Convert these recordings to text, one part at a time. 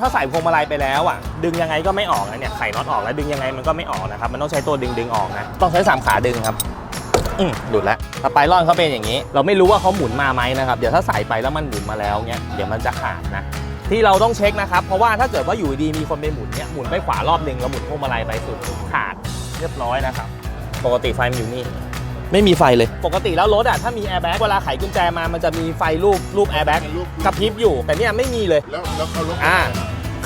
ถ้าใส่พวงมาลัยไปแล้วอะ ดึงยังไงก็ไม่ออกนะเนี่ยไขน็อตออกแล้วดึงยังไงมันก็ไม่ออกนะครับ มันต้องใช้ตัวดึงดึงออกนะ ต้องใช้สามขาดึงครับอืมหลุดแล้วสไปรอนเขาเป็นอย่างนี้ เราไม่รู้ว่าเขาหมุนมาไหมนะครับ เดี๋ยวถ้าใส่ไปแล้วมันหมุนมาแล้วเนี่ยเดี๋ยวมันจะขาดนะ ที่เราต้องเช็คนะครับ เพราะว่าถ้าเกิดว่าอยู่ดีมีคนไปหมุนเนี่ยหมุนไปขวารอบหนึ่งแล้วหมุนพวงมาลัยไปสุดขาดเรียบร้อยนะครับ ปกติไฟมันอยู่นี่ ไม่มีไฟเลย ปกติแล้วรถอะถ้ามีแอร์แบ็กเวลาไขกุญแจมามันจะมีไฟรูปรูปแอร์แบ็กรูปกระพริบอยู่ แต่เนี่ยไม่มีเลยแล้วแล้วเขาลบอ่า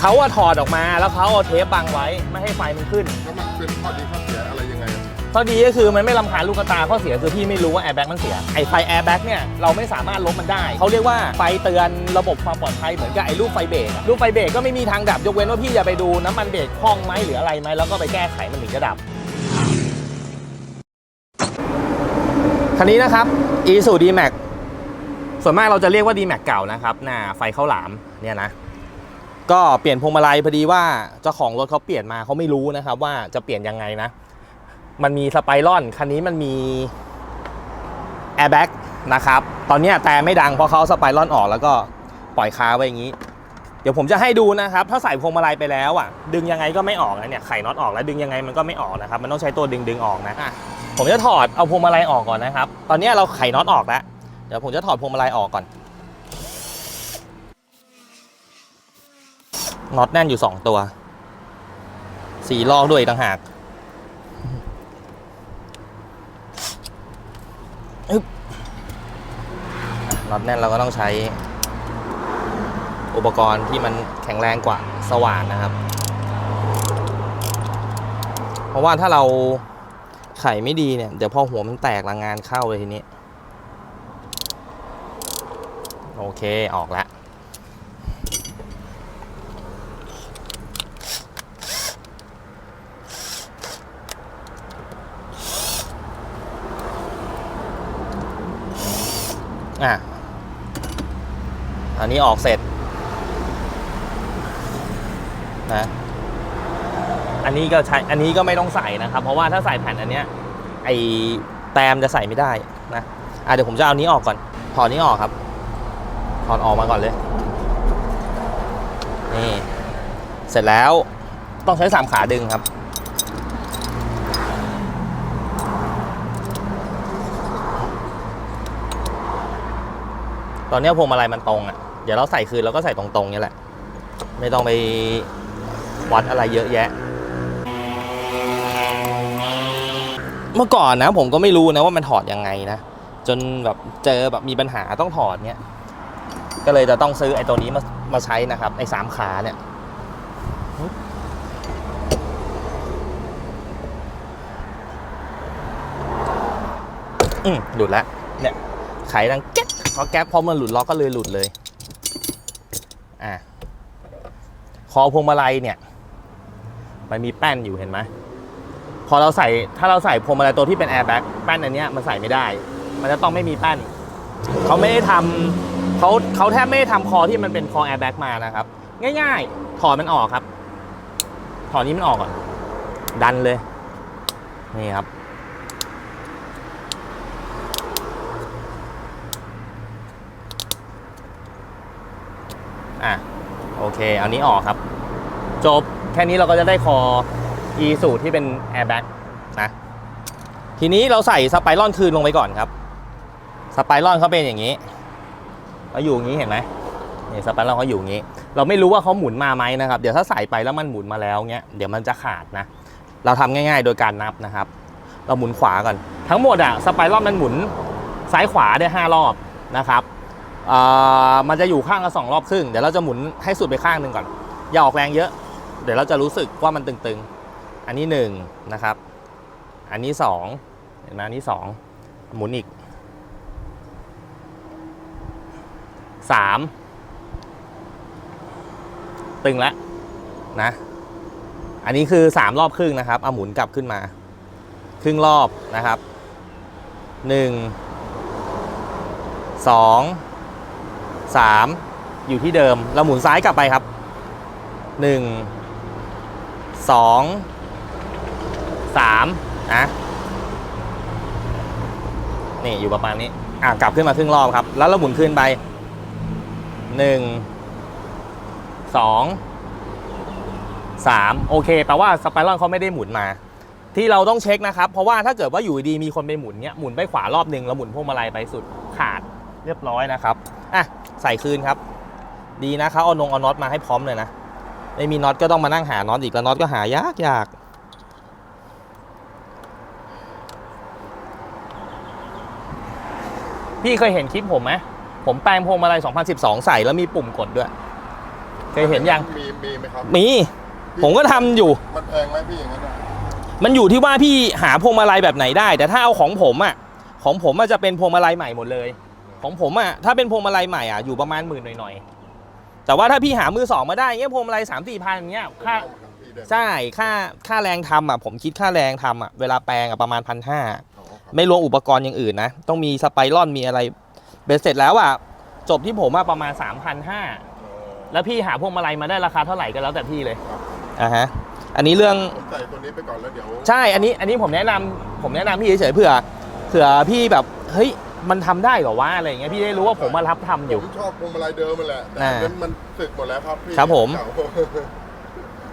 เขาอะถอดออกมาแล้วเขาเอาเทปบังไว้ไม่ให้ไฟมันขึ้นแล้วมันเป็นข้อดีข้อเสียอะไรยังไงอะข้อดีก็คือมันไม่ลำคาญลูกตาข้อเสียคือพี่ไม่รู้ว่าแอร์แบ็กมันเสียไอไฟแอร์แบ็กเนี่ยเราไม่สามารถลบมันได้เขาเรียกว่าไฟเตือนระบบความปลอดภัยเหมือนกับไอ้ลูกไฟเบรกอะลูกไฟเบรกก็ไม่มีทางดับยกเว้นว่าพี่จะไปดูน้ำมันเบรกพร่องไหมหรืออะไรไหมแล้วก็ไปแก้ไขมันถึงจะดับ คันนี้นะครับ e s u d max ส่วนมากเราจะเรียกว่า d max เก่านะครับหน้าไฟข้าหลามเนี่ยนะ ก็เปลี่ยนพวงมาลัยพอดีว่าเจ้าของรถเขาเปลี่ยนมาเขาไม่รู้นะครับ ว่าจะเปลี่ยนยังไงนะ มันมีสไปรอนคันนี้มันมีแอร์แบ็กนะครับตอนเนี้ยแต่ไม่ดังเพราะเขาสไปรอนออกแล้วก็ปล่อยค้าไว้อย่างนี้ เดี๋ยวผมจะให้ดูนะครับ ถ้าใส่พวงมาลัยไปแล้วอะ ดึงยังไงก็ไม่ออกนะเนี่ยไข่น็อตออกแล้วดึงยังไงมันก็ไม่ออกนะครับ มันต้องใช้ตัวดึงดึงออกนะะ ผมจะถอดเอาพวงมาลัยออกก่อนนะครับ ตอนนี้เราไขน็อตออกแล้วเดี๋ยวผมจะถอดพวงมาลัยออกก่อนน็อตแน่นอยู่ 2 ตัวสีลอกด้วยต่างหากน็อตแน่นเราก็ต้องใช้ อุปกรณ์ที่มันแข็งแรงกว่าสว่านนะครับ เพราะว่าถ้าเรา ไขไม่ดีเนี่ย เดี๋ยวพอหัวมันแตกละงานเข้าเลยทีนี้ โอเคออกแล้วอะ อันนี้ออกเสร็จนะ อันนี้ก็ใช้ อันนี้ก็ไม่ต้องใส่นะครับ เพราะว่าถ้าใส่แผ่นอันเนี้ย ไอแตมจะใส่ไม่ได้นะอะเดี๋ยวผมจะเอานี้ออกก่อนถอดนี้ออกครับถอดออกมาก่อนเลยนี่เสร็จแล้วต้องใช้สามขาดึงครับ ตอนนี้พวงมาลัยมันตรงอะ เดี๋ยวเราใส่คืนเราก็ใส่ตรงๆนี่แหละ ไม่ต้องไปวัดอะไรเยอะแยะ เมื่อก่อนนะ ผมก็ไม่รู้นะว่ามันถอดยังไงนะ จนแบบเจอแบบมีปัญหาต้องถอดเนี้ยก็เลยจะต้องซื้อไอ้ตัวนี้มามาใช้นะครับไอ้สามขาเนี่ยอืมหลุดแล้วเนี่ยไขดังแก๊กพอแก๊กพอมันหลุดล็อกก็เลยหลุดเลย อะคอพวงมาลัยเนี่ย มันมีแป้นอยู่เห็นไหม พอเราใส่ถ้าเราใส่พวงมาลัยตัวที่เป็นแอร์แบ็กแป้นอันเนี้ยมันใส่ไม่ได้ มันจะต้องไม่มีแป้นเขาไม่ได้ทำเขาเขาแทบไม่ได้ทำคอที่มันเป็นคอแอร์แบ็กมานะครับ ง่ายๆ ถอดมันออกครับ ถอดนี้มันออกก่อน ดันเลย นี่ครับ อะ โอเค เอานี้ออกครับ จบแค่นี้เราก็จะได้คอ e สูตรที่เป็น airbag นะทีนี้เราใส่สไปรอนคืนลงไปก่อนครับ สไปรอนเขาเป็นอย่างนี้เขาอยู่อย่างนี้เห็นไหมนี่สไปรอนเขาอยู่อย่างนี้ เราไม่รู้ว่าเขาหมุนมาไหมนะครับ เดี๋ยวถ้าใส่ไปแล้วมันหมุนมาแล้วเงี้ย เดี๋ยวมันจะขาดนะ เราทำง่ายๆ โดยการนับนะครับ เราหมุนขวาก่อน ทั้งหมดอะสไปรอนมันหมุนซ้ายขวาได้5รอบนะครับอ่อมันจะอยู่ข้างละสองรอบครึ่ง เดี๋ยวเราจะหมุนให้สุดไปข้างหนึ่งก่อน อย่าออกแรงเยอะ เดี๋ยวเราจะรู้สึกว่ามันตึงๆ อันนี้หนึ่งนะครับ อันนี้สองเห็นไหมอันนี้สองหมุนอีกสามตึงแล้วนะ อันนี้คือสามรอบครึ่งนะครับ เอาหมุนกลับขึ้นมา ครึ่งรอบนะครับหนึ่งสองสามอยู่ที่เดิม เราหมุนซ้ายกลับไปครับหนึ่ งสามนะนี่อยู่ประมาณนี้ อะกลับขึ้นมาครึ่งรอบครับ แล้วเราหมุนขึ้นไปหนึ่งสองสามโอเคแปลว่าสไปรอนเขาไม่ได้หมุนมา ที่เราต้องเช็คนะครับ เพราะว่าถ้าเกิดว่าอยู่ดีมีคนไปหมุนเนี้ยหมุนไปขวารอบหนึ่งแล้วหมุนพวงมาลัยไปสุดขาดเรียบร้อยนะครับ อะ ใส่คืนครับ ดีนะเขาเอานงเอาน็อตมาให้พร้อมเลยนะ ไม่มีน็อตก็ต้องมานั่งหาน็อตอีกแล้วน็อตก็หายากยาก พี่เคยเห็นคลิปผมไหมผมแปลงพวงมาลัย 2012 ใส่แล้วมีปุ่มกดด้วย เคยเห็นยัง มีมีไหมครับมี ผมก็ทำอยู่ มันแพงไหมพี่อย่างนั้นอะมันอยู่ที่ว่าพี่หาพวงมาลัยแบบไหนได้ แต่ถ้าเอาของผมอะ ของผมอาจจะเป็นพวงมาลัยใหม่หมดเลย ของผมอะถ้าเป็นพวงมาลัยใหม่อะอยู่ประมาณหมื่นหน่อยๆ แต่ว่าถ้าพี่หามือสองมาได้เงี้ยพวงมาลัยสามสี่พันเงี้ยค่าผมเอามาพี่ได้ไหมใช่ค่าค่าแรงทำอะผมคิดค่าแรงทำอะเวลาแปลงอะประมาณพันห้าอ๋อครับ ไม่รวมอุปกรณ์อย่างอื่นนะ ต้องมีสไปรอนมีอะไรเบ็ดเสร็จแล้วอะจบที่ผมอะประมาณ 3 5 0 0อ๋อแล้วพี่หาพวงมาลัยมาได้ราคาเท่าไหร่ก็แล้วแต่พี่เลยครับอ่าฮะอันนี้เรื่องผมใส่ตัวนี้ไปก่อนแล้วเดี๋ยวใช่อันนี้อันนี้ผมแนะนำผมแนะนำพี่เฉยๆเผื่อเผื่อพี่แบบเฮ้ยมันทำได้เหรอวะอะไรอย่างเงี้ยพี่ได้รู้ว่าผมมารับทำอยู่ผมชอบพวงมาลัยเดิมมันแหละแต่อ่าอันนั้นมันสึกหมดแล้วครับพี่ครับผม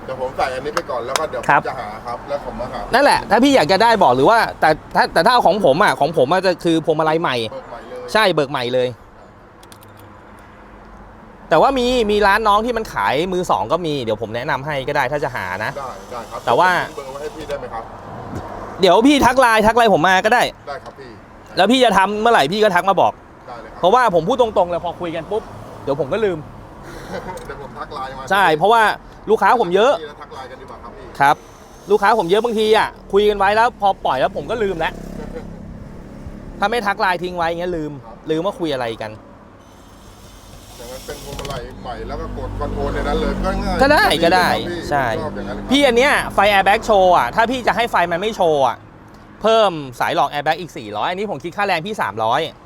เก่าเดี๋ยวผมใส่อันนี้ไปก่อนแล้วก็เดี๋ยวผครับมจะหาครับแล้วผมมาหานั่นแหละ ถ้าพี่อยากจะได้บอกหรือว่า แต่ถ้าแต่ถ้าเอาของผมอะของผมอาจจะคือพวงมาลัยใหม่ เปิดใหม่เลยใช่เบิกใหม่เลย แต่ว่ามีมีร้านน้องที่มันขายมือสองก็มีเดี๋ยวผมแนะนำให้ก็ได้ถ้าจะหานะ ได้ได้ครับแต่ว่าผมทิ้งเบอร์ไว้ให้พี่ได้ไหมครับ เดี๋ยวพี่ทักไลน์ทักไลน์ผมมาก็ได้ ได้ครับพี่แล้วพี่จะทำเมื่อไหร่พี่ก็ทักมาบอก ได้เลยคเพรับ ราะว่าผมพูดตรงๆเลยพอคุยกันปุ๊บเดี๋ยวผมก็ลืม เดี๋ยวผมทักไลน์มาใช่ เพราะว่า ลูกค้าผมเยอะ พี่แล้วทักไลน์กันดีกว่าครับพี่ครับ ลูกค้าผมเยอะบางทีอะคุยกันไว้แล้วพอปล่อยแล้วผมก็ลืมแล้ว ถ้าไม่ทักไลน์ทิ้งไว้อย่างเงี้ยลืม ลืมว่าคุยอะไรกัน อย่างนั้นเป็นพวงมาลัยใหม่แล้วก็กดคอนโทรลในนั้นเลยก็ง่ายก็ได้ก็ได้ครับพี่ใช่ ชอบอย่างนั้นครับพี่อันเนี้ยไฟแอร์แบ็กโชว์อะถ้าพี่จะให้ไฟมันไม่โชว์อะเพิ่มสายหลอกแอร์แบ็กอีก 400 อันนี้ผมคิดค่าแรงพี่ 300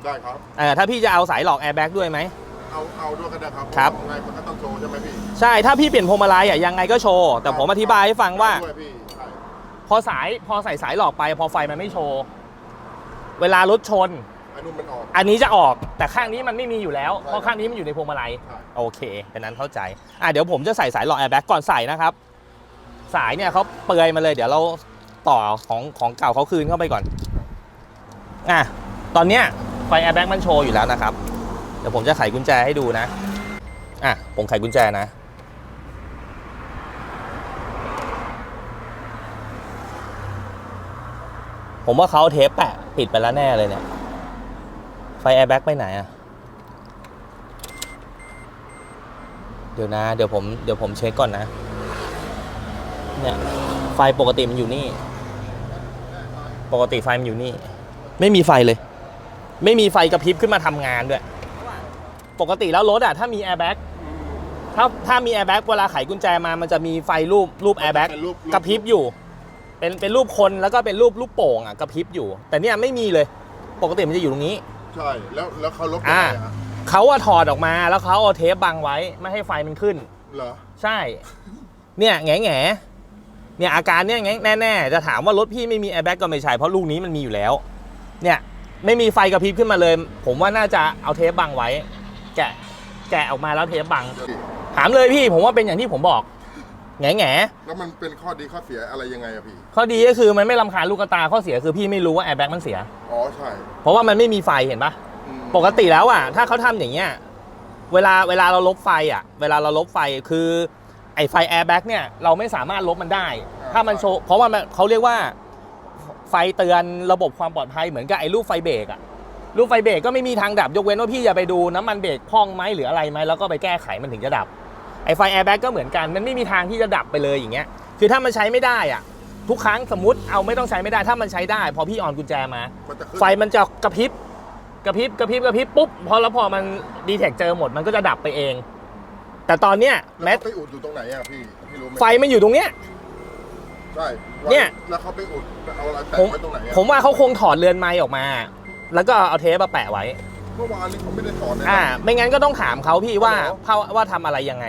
ได้ครับเออถ้าพี่จะเอาสายหลอกแอร์แบ็กด้วยไหม เอาเอาด้วยก็ได้ครับครับ ยังไงมันก็ต้องโชว์ใช่ไหมพี่ใช่ ถ้าพี่เปลี่ยนพวงมาลัยอะยังไงก็โชว์ แต่ผมอธิบายให้ฟังว่า ด้วยพี่ใช่พอสายพอใส่สายหลอกไป พอไฟมันไม่โชว์ เวลารถชน อันนู้นมันออก อันนี้จะออกแต่ข้างนี้มันไม่มีอยู่แล้ว เพราะข้างนี้มันอยู่ในพวงมาลัย ใช่โอเคเป็นนั้นเข้าใจ อะเดี๋ยวผมจะใส่สายหลอกแอร์แบ็กก่อนใส่นะครับ สายเนี่ยเขาเปลือยมาเลย เดี๋ยวเราต่อของของเก่าเขาคืนเข้าไปก่อน อะ ตอนเนี้ยไฟแอร์แบ็กมันโชว์อยู่แล้วนะครับ เดี๋ยวผมจะไขกุญแจให้ดูนะ อะ ผมไขกุญแจนะ ผมว่าเขาเทปแปะปิดไปแล้วแน่เลยเนี่ย ไฟแอร์แบ็กไปไหนอะเดี๋ยวนะ เดี๋ยวผม เดี๋ยวผมเช็คก่อนนะ เนี่ย ไฟปกติมันอยู่นี่ ปกติไฟมันอยู่นี่ ไม่มีไฟเลย ไม่มีไฟกระพริบขึ้นมาทำงานด้วย ปกติแล้วรถอะถ้ามีแอร์แบ็กถ้าถ้ามีแอร์แบ็กเวลาไขกุญแจมามันจะมีไฟรูปรูปแอร์แบ็กเป็นรูปกระพริบอยู่ เป็นเป็นรูปคนแล้วก็เป็นรูปลูกโป่งอะกระพริบอยู่ แต่เนี่ยไม่มีเลย ปกติมันจะอยู่ตรงนี้ ใช่แล้วแล้วเขาลบยังอ่าไงฮะเขาอะถอดออกมาแล้วเขาเอาเทปบังไว้ไม่ให้ไฟมันขึ้น เหรอใช่ เนี่ยแง่แง่เนี่ยอาการเนี่ยแง่แน่ๆจะถามว่ารถพี่ไม่มีแอร์แบ็กก็ไม่ใช่เพราะลูกนี้มันมีอยู่แล้ว เนี่ยไม่มีไฟกระพริบขึ้นมาเลย ผมว่าน่าจะเอาเทปบังไว้ แกะแกะออกมาแล้วเทปบัง ถามเลยพี่ผมว่าเป็นอย่างที่ผมบอกแง่แง่แล้วมันเป็นข้อดีข้อเสียอะไรยังไงอะพี่ ข้อดีก็คือมันไม่ลำคาญลูกตาข้อเสียคือพี่ไม่รู้ว่าแอร์แบ็กมันเสีย อ๋อใช่ เพราะว่ามันไม่มีไฟเห็นปะอืมปกติแล้วอะถ้าเขาทำอย่างเงี้ยเวลาเวลาเราลบไฟอะ เวลาเราลบไฟคือไอไฟแอร์แบ็กเนี่ยเราไม่สามารถลบมันได้ ถ้ามันโชว์เพราะว่ามันเขาเรียกว่าไฟเตือนระบบความปลอดภัยเหมือนกับไอ้ลูกไฟเบรกอะ ลูกไฟเบรกก็ไม่มีทางดับยกเว้นว่าพี่อย่าไปดูน้ำมันเบรกพร่องไหมหรืออะไรไหมแล้วก็ไปแก้ไขมันถึงจะดับไอไฟแอร์แบ็กก็เหมือนกันมันไม่มีทางที่จะดับไปเลยอย่างเงี้ยคือถ้ามันใช้ไม่ได้อะทุกครั้งสมมติเอาไม่ต้องใช้ไม่ได้ถ้ามันใช้ได้ พอพี่ออนกุญแจมามันจะขึ้นไฟมันจะกระพริบกระพริบกระพริบกระพริบปุ๊บพอแล้วพอมันดีเทคเจอหมดมันก็จะดับไปเอง แต่ตอนเนี้ยแล้วแม้เขาไปอุดอยู่ตรงไหนอะพี่พี่รู้ไหมไฟมันอยู่ตรงเนี้ยใช่เนี่ยแล้วเขาไปอุดเอาอะไรแปะผมไว้ตรงไหนอะผมว่าเขาคงถอดเรือนไม้ออกมา แล้วก็เอาเทปมาแปะไว้ เมื่อวานนี้เขาไม่ได้ถอนนะอ่า ไม่งั้นก็ต้องถามเขาพี่ว่าว่าว่าทำอะไรยังไง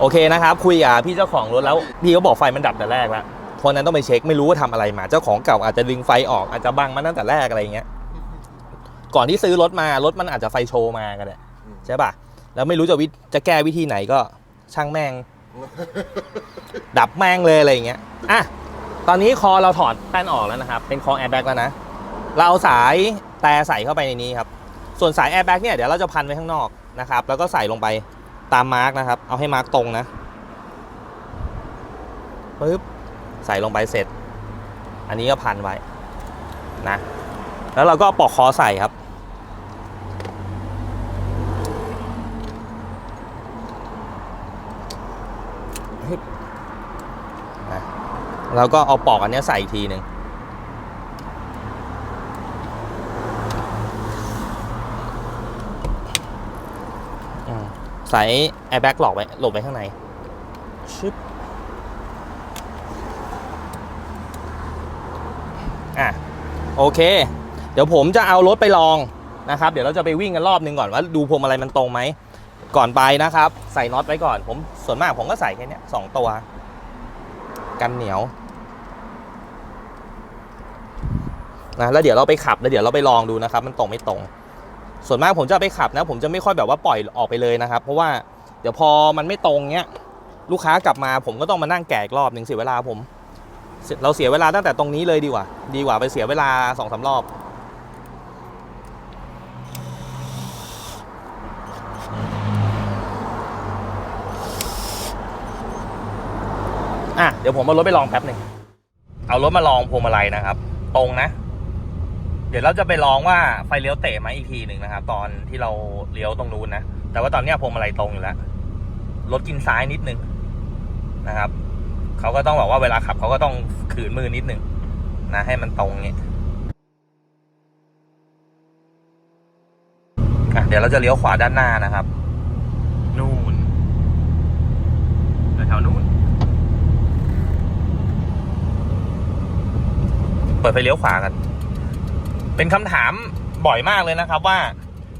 โอเคนะครับ คุยกับพี่เจ้าของรถแล้ว พี่เขาบอกไฟมันดับแต่แรกแล้วเพราะฉะนั้นต้องไปเช็คไม่รู้ว่าทำอะไรมา เจ้าของเก่าอาจจะดึงไฟออกอาจจะบังมาตั้งแต่แรกอะไรอย่างเงี้ย ก่อนที่ซื้อรถมารถมันอาจจะไฟโชว์มาก็ได้อืมใช่ป่ะ แล้วไม่รู้จะวิจะแก้วิธีไหนก็ช่างแม่งอดับแม่งเลยอะไรอย่างเงี้ย อะ ตอนนี้คอเราถอดแป้นออกแล้วนะครับ เป็นคอแอร์แบ็กแล้วนะ เราเอาสายแต่ใส่เข้าไปในนี้ครับ ส่วนสายแอร์แบ็กเนี่ยเดี๋ยวเราจะพันไว้ข้างนอกนะครับ แล้วก็ใส่ลงไปตามมาร์กนะครับ เอาให้มาร์กตรงนะปึ๊บใส่ลงไปเสร็จ อันนี้ก็พันไว้นะ แล้วเราก็ปอกคอใส่ครับ แล้วก็เอาปอกอันนี้ใส่อีกทีหนึ่งอืมใส่แอร์แบ็กหลอกไว้หลบไว้ข้างในชึบอะโอเค เดี๋ยวผมจะเอารถไปลองนะครับ เดี๋ยวเราจะไปวิ่งกันรอบนึงก่อนว่าดูพวงมาลัยมันตรงไหม ก่อนไปนะครับ ใส่น็อตไว้ก่อน ผมส่วนมากผมก็ใส่แค่เนี้ยสองตัว กันเหนียวนะแล้วเดี๋ยวเราไปขับแล้วเดี๋ยวเราไปลองดูนะครับ มันตรงไม่ตรง ส่วนมากผมจะไปขับนะ ผมจะไม่ค่อยแบบว่าปล่อยออกไปเลยนะครับ เพราะว่าเดี๋ยวพอมันไม่ตรงเนี้ยลูกค้ากลับมาผมก็ต้องมานั่งแกะอีกรอบหนึ่งเสียเวลาผม เราเสียเวลาตั้งแต่ตรงนี้เลยดีกว่า ดีกว่าไปเสียเวลาสองสารอบอะเดี๋ยวผมเอารถไปลองแป๊บหนึ่งเอารถมาลองพวงมาลัยนะครับ ตรงนะ เดี๋ยวเราจะไปลองว่าไฟเลี้ยวเตะไหมอีกทีหนึ่งนะครับ ตอนที่เราเลี้ยวตรงนู้นนะ แต่ว่าตอนเนี้ยพวงมาลัยตรงอยู่แล้ว รถกินซ้ายนิดนึงนะครับ เขาก็ต้องบอกว่าเวลาขับเขาก็ต้องขืนมือนิดนึงนะให้มันตรงเงี้ยอะเดี๋ยวเราจะเลี้ยวขวาด้านหน้านะครับ นู่นแถวๆนู่นเปิดไฟเลี้ยวขวากัน เป็นคำถามบ่อยมากเลยนะครับ ว่า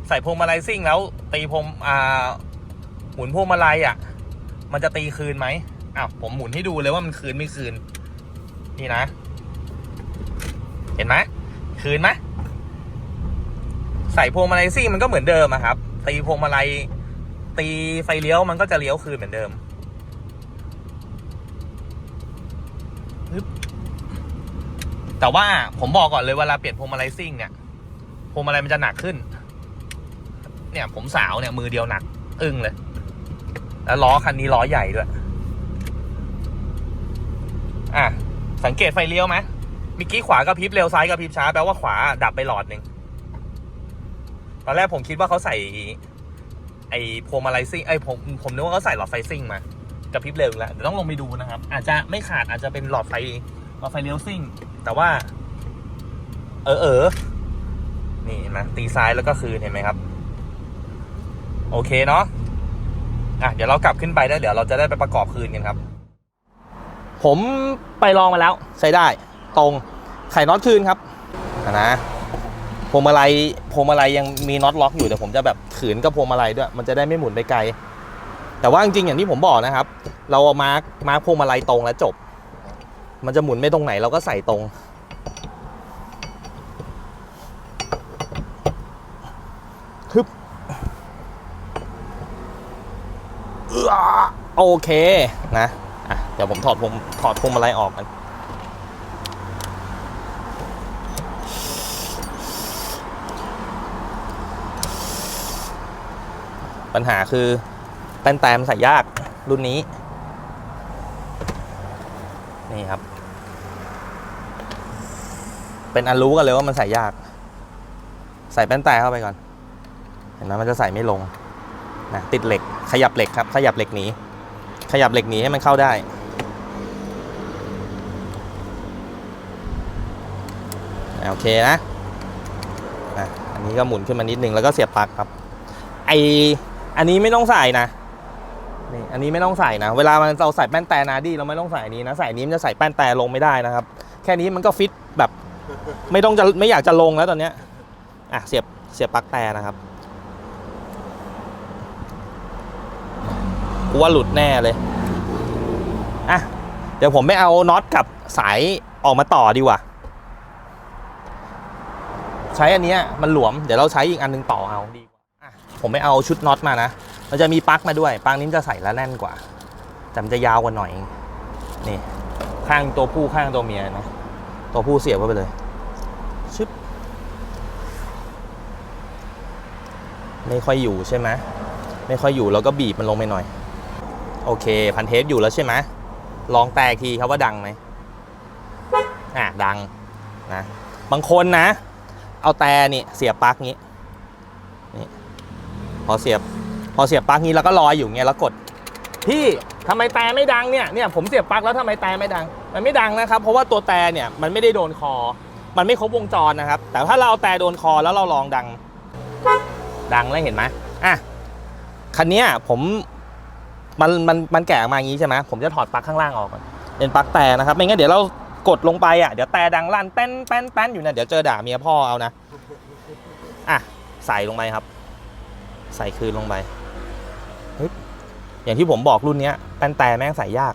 ใส่พวงมาลัยซิ่งแล้วตีพวงอ่าหมุนพวงมาลัยอะ มันจะตีคืนไหมอ้าวผมหมุนให้ดูเลยว่ามันคืนไม่คืน นี่นะ เห็นไหมคืนไหมใส่พวงมาลัยซิ่งมันก็เหมือนเดิมอะครับ ตีพวงมาลัยตีไฟเลี้ยวมันก็จะเลี้ยวคืนเหมือนเดิม แต่ว่าผมบอกก่อนเลยเวลาเปลี่ยนพวงมาลัยซิ่งเนี่ยพวงมาลัยมันจะหนักขึ้น เนี่ยผมสาวเนี่ยมือเดียวหนัก อึ้งเลย แล้วล้อคันนี้ล้อใหญ่ด้วยอะสังเกตไฟเลี้ยวไหมเมื่อกี้ขวากระพริบเร็วซ้ายกระพริบช้าแปลว่าขวาดับไปหลอดหนึ่งตอนแรกผมคิดว่าเขาใส่ ไอ้พวงมาลัยซิ่งไอ้ผมผมนึกว่าเขาใส่หลอดไฟซิ่งมากระพริบเร็วแล้วเดี๋ยวต้องลงไปดูนะครับ อาจจะไม่ขาดอาจจะเป็นหลอดไฟ หลอดไฟเลี้ยวซิ่ง แต่ว่า เออเออนี่เห็นไหมตีซ้ายแล้วก็คืนเห็นไหมครับ โอเคเนาะอะเดี๋ยวเรากลับขึ้นไปได้เดี๋ยวเราจะได้ไปประกอบคืนกันครับ ผมไปลองมาแล้ว ใช้ได้ตรงไขน็อตคืนครับอะนะพวงมาลัยพวงมาลัยยังมีน็อตล็อกอยู่แต่ผมจะแบบขืนกับพวงมาลัยด้วย มันจะได้ไม่หมุนไปไกล แต่ว่าจริงๆอย่างที่ผมบอกนะครับ เราเอามาร์คมาร์คพวงมาลัยตรงแล้วจบ มันจะหมุนไม่ตรงไหนเราก็ใส่ตรง ฮึบออโอเคนะอะเดี๋ยวผมถอดพวงถอดพวงมาลัยออกกันปัญหาคือแป้นแตมใส่ยากรุ่นนี้ นี่ครับ เป็นอันรู้กันเลยว่ามันใส่ยาก ใส่แป้นแต่เข้าไปก่อน เห็นไหมมันจะใส่ไม่ลงนะติดเหล็ก ขยับเหล็กครับ ขยับเหล็กหนี ขยับเหล็กหนีให้มันเข้าได้ โอเคนะอะอันนี้ก็หมุนขึ้นมานิดนึงแล้วก็เสียบปลั๊กครับ ไออันนี้ไม่ต้องใส่นะนี่อันนี้ไม่ต้องใส่นะ เวลามันเราใส่แป้นแต่นาดี้เราไม่ต้องใส่นี้นะ ใส่นนี้มันจะใส่แป้นแต่ลงไม่ได้นะครับ แค่นี้มันก็ฟิตแบบ ไม่ต้องจะไม่อยากจะลงแล้วตอนเนี้ยอะเสียบเสียบปลั๊กแต่นะครับกูว่าหลุดแน่เลยอะเดี๋ยวผมไม่เอาน็อตกับสายออกมาต่อดีกว่า ใช้อันนี้มันหลวมเดี๋ยวเราใช้อีกอันหนึงต่อเอาดีกว่าอะผมไม่เอาชุดน็อตมานะมันจะมีปลั๊กมาด้วยปลั๊กนี้จะใส่แล้วแน่นกว่าแต่มันจะยาวกว่าหน่อยนี่ข้างตัวผู้ข้างตัวเมียนะตัวผู้เสียบเข้ไปเลย ชึบ ไม่ค่อยอยู่ใช่ไหมไม่ค่อยอยู่เราก็บีบมันลงไปหน่อย โอเค พันเทปอยู่แล้วใช่ไหมลองแตกทีครับว่าดังไหมอะดังนะบางคนนะ เอาแต่นี่เสียบปลั๊กงี้นี่พอเสียบพอเสียบปลั๊กนี้แล้วก็ลอยอยู่เงี้ยแล้วกดพี่ทำไมแต่ไม่ดังเนี่ยเนี่ยผมเสียบปลั๊กแล้วทำไมแต่ไม่ดัง มันไม่ดังนะครับ เพราะว่าตัวแต่เนี่ยมันไม่ได้โดนคอ มันไม่ครบวงจรนะครับ แต่ถ้าเราเอาแต่โดนคอแล้วเราลองดัง ดังแล้วเห็นไหมอะคันนี้ผมมันมันมันแกะออกมาอย่างนี้ใช่ไหมผมจะถอดปลั๊กข้างล่างออกก่อนเป็นปลั๊กแต่นะครับ ไม่งั้นเดี๋ยวเรากดลงไปอะเดี๋ยวแต่ดังลั่นแป้นแป้นแป้นอยู่นะเดี๋ยวเจอด่าเมียพ่อเอานะอะใส่ลงไปครับ ใส่คืนลงไปฮึบอย่างที่ผมบอกรุ่นนี้แป้นแต่แม่งใส่ยาก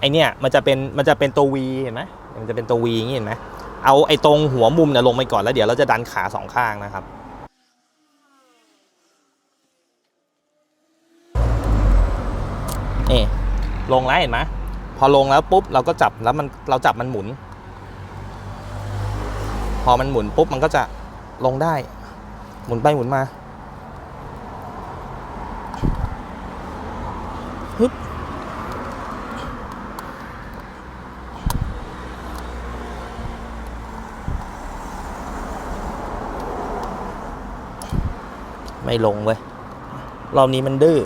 ไอเนี้ยมันจะเป็นมันจะเป็นตัววีเห็นไหมมันจะเป็นตัววีอย่างนี้เห็นไหม เอาไอ้ตรงหัวมุมเนี่ยลงไปก่อนแล้วเดี๋ยวเราจะดันขาสองข้างนะครับนี่ลงแล้วเห็นไหมพอลงแล้วปุ๊บเราก็จับแล้วมันเราจับมันหมุน พอมันหมุนปุ๊บมันก็จะลงได้ หมุนไปหมุนมา ไม่ลงเว้ยรอบนี้มันดื้อ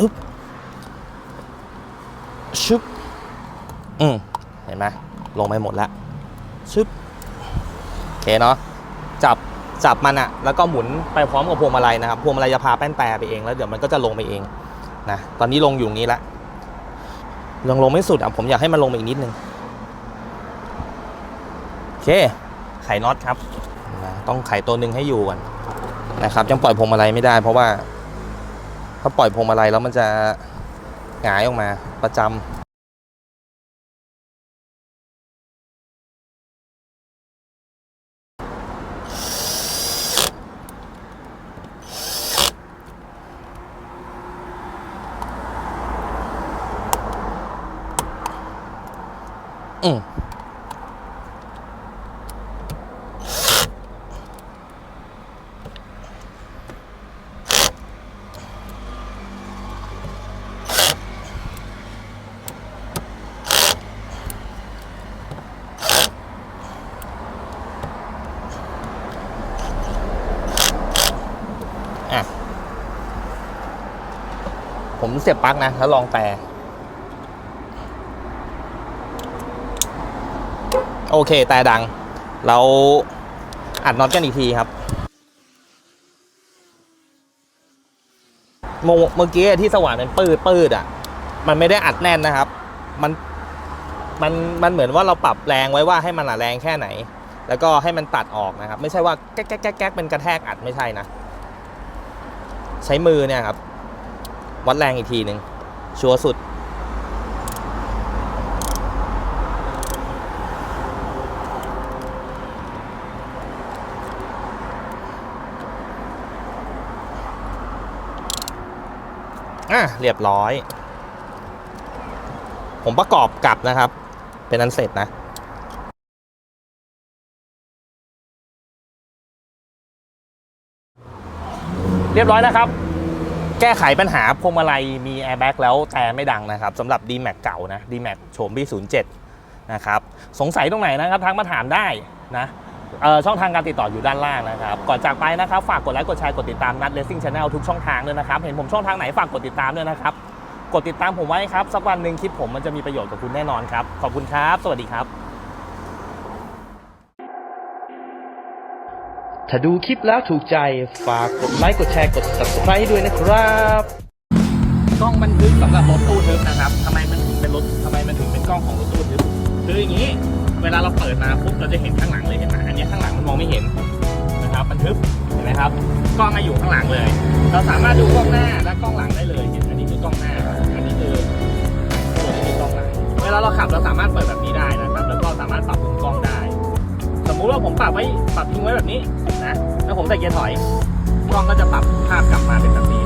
อึ๊บชึบอืมเห็นไหมลงไปหมดแล้วชึบโอเคเนาะจับจับมันอะแล้วก็หมุนไปพร้อมกับพวงมาลัยนะครับพวงมาลัยจะพาแป้นแต่ไปเองแล้วเดี๋ยวมันก็จะลงไปเองนะตอนนี้ลงอยู่นี้ล้วยังลงไม่สุดอะผมอยากให้มันลงไปอีกนิดนึงโอเคไขน็อตครับนะต้องไขตัวหนึ่งให้อยู่ก่อน นะครับยังปล่อยพวงมาลัยไม่ได้ เพราะว่า ถ้าปล่อยพวงมาลัยแล้วมันจะหงายออกมาประจำอืม ผมเสียบปลั๊กนะแล้วลองแต่โอเค แต่ดัง เราอัดน็อตกันอีกทีครับ เมื่อเมื่อกี้ที่สว่านเป็นปืดปืดอะ มันไม่ได้อัดแน่นนะครับ มัน มัน มันเหมือนว่าเราปรับแรงไว้ว่าให้มันอะแรงแค่ไหน แล้วก็ให้มันตัดออกนะครับ ไม่ใช่ว่าแก๊กแก๊กแก๊กแก๊กเป็นกระแทกอัดไม่ใช่นะ ใช้มือเนี่ยครับ วัดแรงอีกทีหนึ่งชัวร์สุด อะ เรียบร้อย ผมประกอบกลับนะครับ เป็นอันเสร็จนะเรียบร้อยนะครับ แก้ไขปัญหาพวงมาลัยมีแอร์แบ็กแล้วแต่ไม่ดังนะครับสำหรับ d m a x เก่านะ d m a x โฉมปี07นะครับสงสัยตรงไหนนะครับทักมาถามได้นะช่องทางการติดต่ออยู่ด้านล่างนะครับ ก่อนจากไปนะครับ ฝากกดไลค์กดแชร์กดติดตามนัดเลสซิ่งชาแนลทุกช่องทางด้วยนะครับ เห็นผมช่องทางไหนฝากกดติดตามด้วยนะครับ กดติดตามผมไว้ครับ สักวันหนึ่งคลิปผมมันจะมีประโยชน์กับคุณแน่นอนครับ ขอบคุณครับ สวัสดีครับ ถ้าดูคลิปแล้วถูกใจฝากกดไลค์กดแชร์กด subscribe ให้ด้วยนะครับ กล้องบันทึกสำหรับรถตู้ทึบนะครับทำไมมันถึงเป็นรถทำไมมันถึงเป็นกล้องของรถตู้ทึบคืออย่างนี้ เวลาเราเปิดมาปุ๊บเราจะเห็นข้างหลังเลยเห็นไหมอันนี้ข้างหลังมันมองไม่เห็นนะครับบันทึกเห็นไหมครับกล้องมาอยู่ข้างหลังเลย เราสามารถดูกล้องหน้าและกล้องหลังได้เลยเห็นอันนี้คือกล้องหน้าอันนี้คือส่วนนี้คือกล้องหลังเวลาเราขับเราสามารถเปิดแบบนี้ได้นะครับ แล้วก็สามารถปรับมุมกล้องได้ มุติว่าผมปรับไว้ปรับทิ้งไว้แบบนี้นะแล้วผมใส่เกียร์ถอยกล้องก็จะปรับภาพกลับมาเป็นแบบนี้